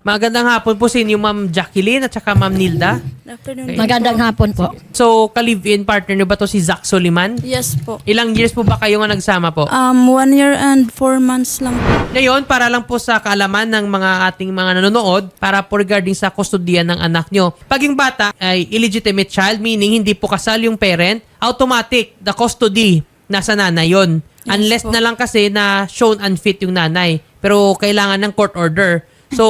Magandang hapon po sa inyo, Ma'am Jacqueline at saka Ma'am Nilda. Afternoon. Magandang hapon po. So, ka-live-in partner niyo ba to si Zach Soliman? Yes po. Ilang years po ba kayo nga nagsama po? Um, one year and four months lang po. Ngayon, para lang po sa kaalaman ng mga ating mga nanonood, para po regarding sa kustodiyan ng anak nyo. Pag yung bata ay illegitimate child, meaning hindi po kasal yung parent, automatic, the custody, nasa nanay yon. Unless po. na lang kasi na shown unfit yung nanay. Pero kailangan ng court order. So,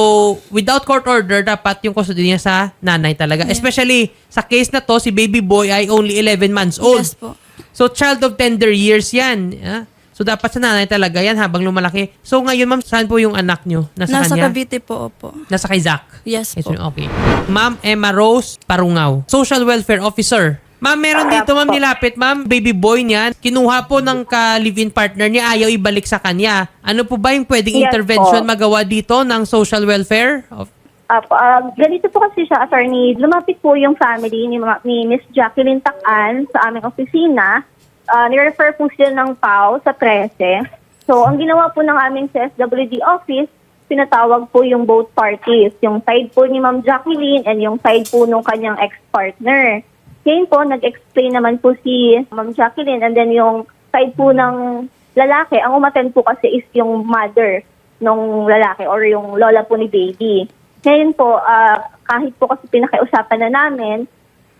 without court order, dapat yung custody niya sa nanay talaga. Especially sa case na to, si baby boy ay only 11 months old. Yes po. So, child of tender years yan. ah. So, dapat sa nanay talaga yan habang lumalaki. So, ngayon, ma'am, saan po yung anak nyo? Nasa, Nasa kanya? Cavite po, opo. Nasa kay Zach? Yes Yes, po. okay. Ma'am Emma Rose Parungaw, Social Welfare Officer. Ma'am, meron dito, ma'am, nilapit, ma'am, baby boy niya, kinuha po ng ka-live-in partner niya, ayaw ibalik sa kanya. Ano po ba yung pwedeng Yes intervention po. magawa dito ng social welfare? Of- Apo, ah, ganito po kasi siya, attorney. Lumapit po yung family ni, ma- ni Miss Jacqueline Takan sa aming opisina. Ah, nirefer po sila ng PAO sa 13. So, ang ginawa po ng aming CSWD office, pinatawag po yung both parties. Yung side po ni Ma'am Jacqueline and yung side po nung kanyang ex-partner. Ngayon po, nag-explain naman po si Ma'am Jacqueline and then yung side po ng lalaki, ang umaten po kasi is yung mother nung lalaki or yung lola po ni baby. Ngayon po, ah, kahit po kasi pinakiusapan na namin,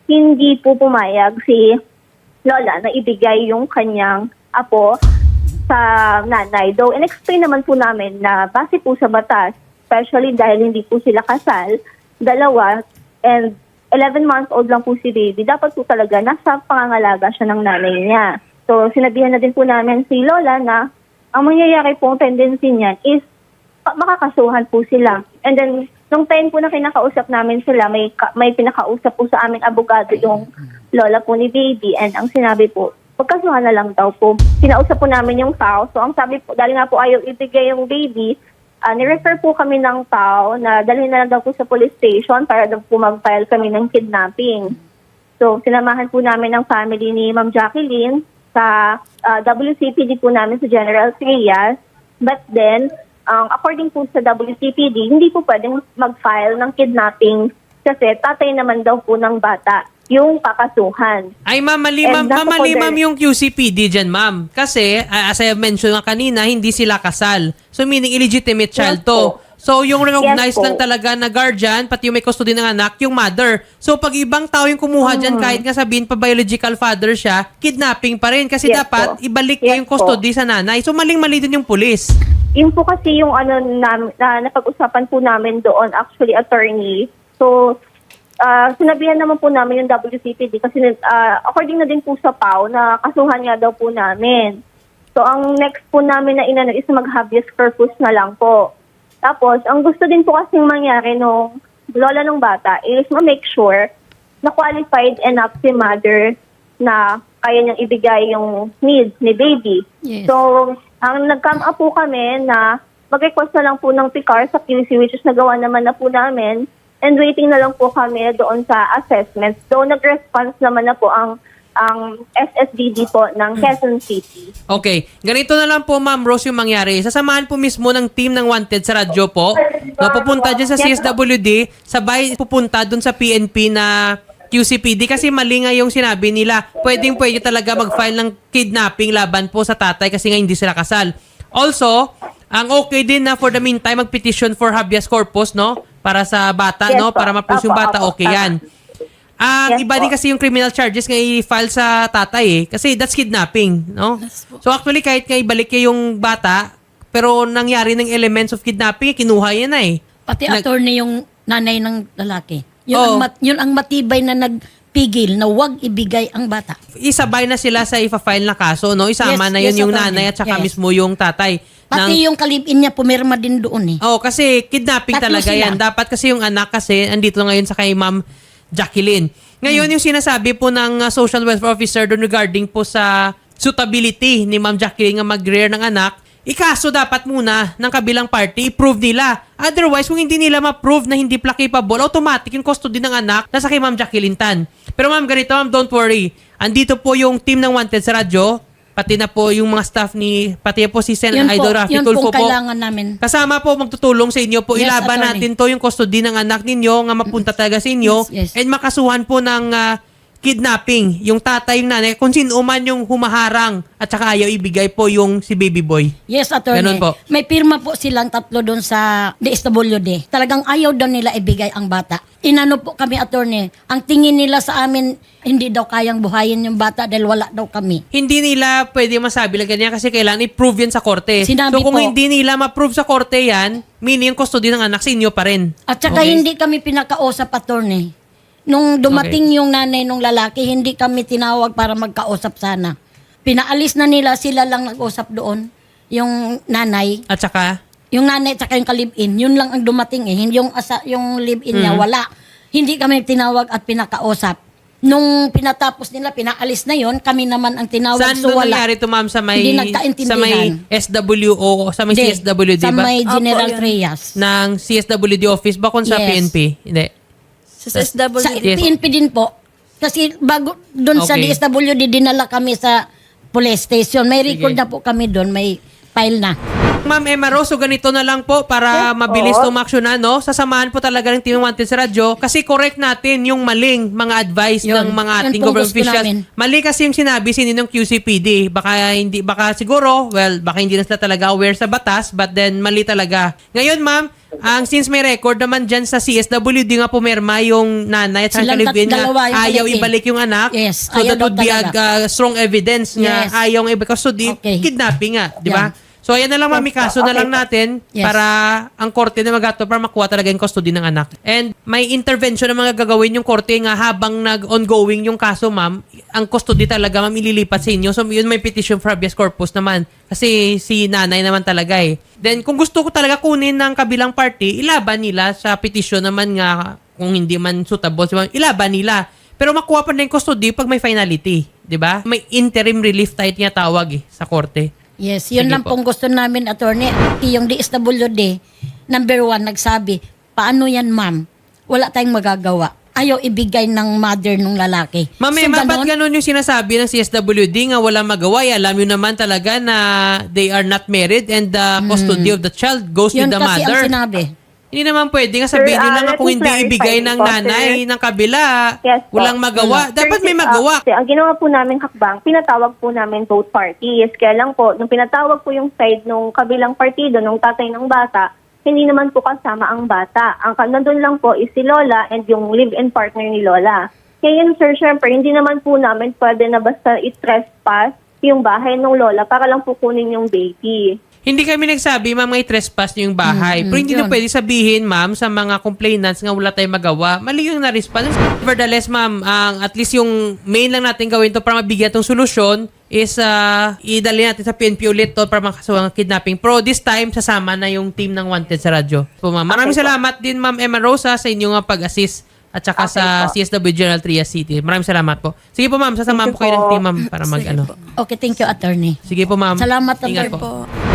hindi po pumayag si lola na ibigay yung kanyang apo sa nanay. Though, in-explain naman po namin na base po sa batas, especially dahil hindi po sila kasal, dalawa, and 11 months old lang po si baby, dapat po talaga nasa pangangalaga siya ng nanay niya. So, sinabihan na din po namin si Lola na ang mangyayari po, tendency niyan is makakasuhan po sila. And then, nung time po na kinakausap namin sila, may, may pinakausap po sa aming abogado yung lola po ni baby. And ang sinabi po, magkasuhan na lang daw po. Pinausap po namin yung tao. So, ang sabi po, dahil nga po ayaw ibigay yung baby, ah, nirefer po kami ng tao na dalhin na lang daw po sa police station para daw po mag-file kami ng kidnapping. So, sinamahan po namin ang family ni Ma'am Jacqueline sa ah, WCPD po namin sa General Trias. But then, ang according po sa WCPD, hindi po pwedeng mag-file ng kidnapping kasi tatay naman daw po ng bata yung kakasuhan. Ay, ma'am, mali, ma'am, ma'am, mali, ma'am, yung QCPD dyan, ma'am. Kasi, ah, as I have mentioned nga kanina, hindi sila kasal. So, meaning illegitimate child Yes to. po. So, yung recognized Yes po. lang talaga na guardian, pati yung may custody ng anak, yung mother. So, pag ibang tao yung kumuha dyan, Mm. kahit nga sabihin pa biological father siya, kidnapping pa rin. Kasi Yes dapat po. ibalik Yes yung custody sa nanay. So, maling-mali din yung pulis. Yun po kasi yung ano na, na napag-usapan po namin doon, actually attorney. So, ah, sinabihan naman po namin yung WCPD kasi ah, according na din po sa PAO na kasuhan nga daw po namin. So, ang next po namin na inano is mag-habeas corpus na lang po. Tapos, ang gusto din po kasing mangyari nung lola ng bata is ma-make sure na qualified enough si mother na kaya niyang ibigay yung needs ni baby. Yes. So, ang nag-come up po kami na mag-request na lang po ng PICAR sa QC which is nagawa naman na po namin and waiting na lang po kami doon sa assessment. So, nag-response naman na po ang ang SSDD po ng Quezon City. Okay. Ganito na lang po, Ma'am Rose, yung mangyari. Sasamahan po mismo ng team ng Wanted sa radyo po. No, pupunta dyan sa CSWD, sabay pupunta dun sa PNP na QCPD kasi mali nga yung sinabi nila. Pwedeng pwede talaga mag-file ng kidnapping laban po sa tatay kasi nga hindi sila kasal. Also, ang okay din na for the meantime mag-petition for habeas corpus, no? Para sa bata, Yes no? po. Para ma-push yung bata, apo, okay tama. yan. Ang Yes iba din kasi yung criminal charges nga i-file sa tatay eh. Kasi that's kidnapping, no? So actually kahit nga ibalik niya yung bata, pero nangyari ng elements of kidnapping, kinuha yan na eh. Pati Nag- attorney yung nanay ng lalaki. Yun, Oo. ang, mat- yun ang matibay na nagpigil na wag ibigay ang bata. Isabay na sila sa ifa-file na kaso, no? Isama Yes, na yun yes, yung attorney. nanay at saka Yes. mismo yung tatay. Pati Ng- yung kalipin niya pumirma din doon eh. Oh, kasi kidnapping Tatlo talaga sila. yan. Dapat kasi yung anak kasi andito ngayon sa kay Ma'am Jacqueline. Ngayon Hmm. yung sinasabi po ng uh, social welfare officer doon regarding po sa suitability ni Ma'am Jacqueline nga mag-rear ng anak, ikaso dapat muna ng kabilang party, i-prove nila. Otherwise, kung hindi nila ma-prove na hindi capable, automatic yung custody ng anak nasa kay Ma'am Jacqueline Tan. Pero ma'am, ganito ma'am, don't worry. Andito po yung team ng Wanted sa radyo, pati na po yung mga staff ni, pati po si Sen Yun po, Idol Rafi yun Tulfo pong po. kailangan namin. Kasama po magtutulong sa inyo po. Yes, Ilaban attorney. natin to yung custody ng anak ninyo nga mapunta talaga sa inyo Yes, yes. and makasuhan po ng ah, kidnapping yung tatay yung nanay kung sino man yung humaharang at saka ayaw ibigay po yung si baby boy. Yes, attorney. Ganun po. May pirma po silang tatlo doon sa DSWD. Talagang ayaw daw nila ibigay ang bata. Inano po kami, attorney. Ang tingin nila sa amin, hindi daw kayang buhayin yung bata dahil wala daw kami. Hindi nila pwede masabi lang ganyan kasi kailangan i-prove yan sa korte. Sinabi so kung po. hindi nila ma-prove sa korte yan, meaning yung custody ng anak sa inyo pa rin. At saka Okay? hindi kami pinakausap, attorney. Nung dumating yung nanay nung lalaki, hindi kami tinawag para magkausap sana. Pinaalis na nila, sila lang nag-usap doon. Yung nanay, At saka, yung nanay at saka yung kalibin, yun lang ang dumating eh. Hindi Yung, asa, yung live-in Mm. niya, wala. Hindi kami tinawag at pinakausap. Nung pinatapos nila, pinaalis na yon kami naman ang tinawag. saan so doon wala. nangyari to ma'am sa may, Hindi nagkaintindihan. sa may SWO, sa may Hindi. CSWD Sa ba? may General Opo, yun. Trias. ng CSWD office ba kung sa Yes. PNP? Hindi. Sa SW. Sa Yes. PNP din po. Kasi bago doon sa Okay. DSWD, dinala kami sa police station. May record Sige. na po kami doon. May file na. Ma'am Emma Rose, so ganito na lang po para Yes, mabilis po. tumaksyonan, no? Sasamahan po talaga ng Team Wanted sa radyo kasi correct natin yung maling mga advice Yun. ng mga Yun ating government gusto officials. namin. Mali kasi yung sinabi sinin ng QCPD. Baka hindi baka siguro, well, baka hindi na sila talaga aware sa batas, but then mali talaga. Ngayon, ma'am, ang since may record naman dyan sa CSWD nga pumerma yung nanay at Silang Kalibin nga dalawa yung ayaw kalipin. ibalik yung anak. Yes, so ayaw that daw would be a talaga. uh, strong evidence nga Yes. ayaw ibalik. So di, Okay. kidnapping nga, di ba? Yan. So ayan na lang mami, kaso na lang natin Yes. para ang korte na magato para makuha talaga yung custody ng anak. And may intervention na mga gagawin yung korte nga habang nag-ongoing yung kaso ma'am, ang custody talaga ma'am ililipat sa inyo. So yun may petition for habeas corpus naman kasi si nanay naman talaga eh. Then kung gusto ko talaga kunin ng kabilang party, ilaban nila sa petition naman nga kung hindi man suitable, si ma'am, ilaban nila. Pero makuha pa rin yung custody pag may finality, 'di ba? May interim relief type niya tawag eh sa korte. Yes, yun Sige lang po. pong gusto namin, attorney. Yung DSWD, number one, nagsabi, paano yan, ma'am? Wala tayong magagawa. Ayaw ibigay ng mother nung lalaki. Ma'am, So, eh, ma- ganon? ba't ganun yung sinasabi ng CSWD nga wala magawa? Eh, alam nyo naman talaga na they are not married and the custody of the child goes Yun with the kasi mother. ang sinabi. Hindi naman pwede nga sabihin Sir, ah, nga let kung me hindi clarify ibigay ng po, nanay sir. ng kabila, Yes po. walang magawa. Mm. Dapat may si- magawa. ah, kasi ang ginawa po namin hakbang, pinatawag po namin both parties. Kaya lang po, nung pinatawag po yung side nung kabilang partido, nung tatay ng bata, hindi naman po kasama ang bata. Ang nandun lang po is si Lola and yung live-in partner ni Lola. Kaya yun, sir, syempre, hindi naman po namin pwede na basta i-trespass yung bahay ng Lola para lang po kunin yung baby. Hindi kami nagsabi, ma'am, may trespass niyo yung bahay. Mm, Pero hindi na yun. pwede sabihin, ma'am, sa mga complainants nga wala tayong magawa. Mali yung na-response. Nevertheless, ma'am, ang at least yung main lang natin gawin to para mabigyan tong solusyon is uh, idali natin sa PNP ulit to para makasuha ng kidnapping. Pero this time, sasama na yung team ng Wanted sa radyo. Po, ma'am. Maraming Okay po. salamat din, ma'am Emma Rosa, sa inyong uh, pag-assist at saka Okay sa po. CSW General Trias City. Maraming salamat po. Sige po, ma'am. Sasamahan po kayo ng po. team, ma'am, para mag, Sige ano. po. Okay, thank you, attorney. Sige po, ma'am. Salamat, attorney. po. po.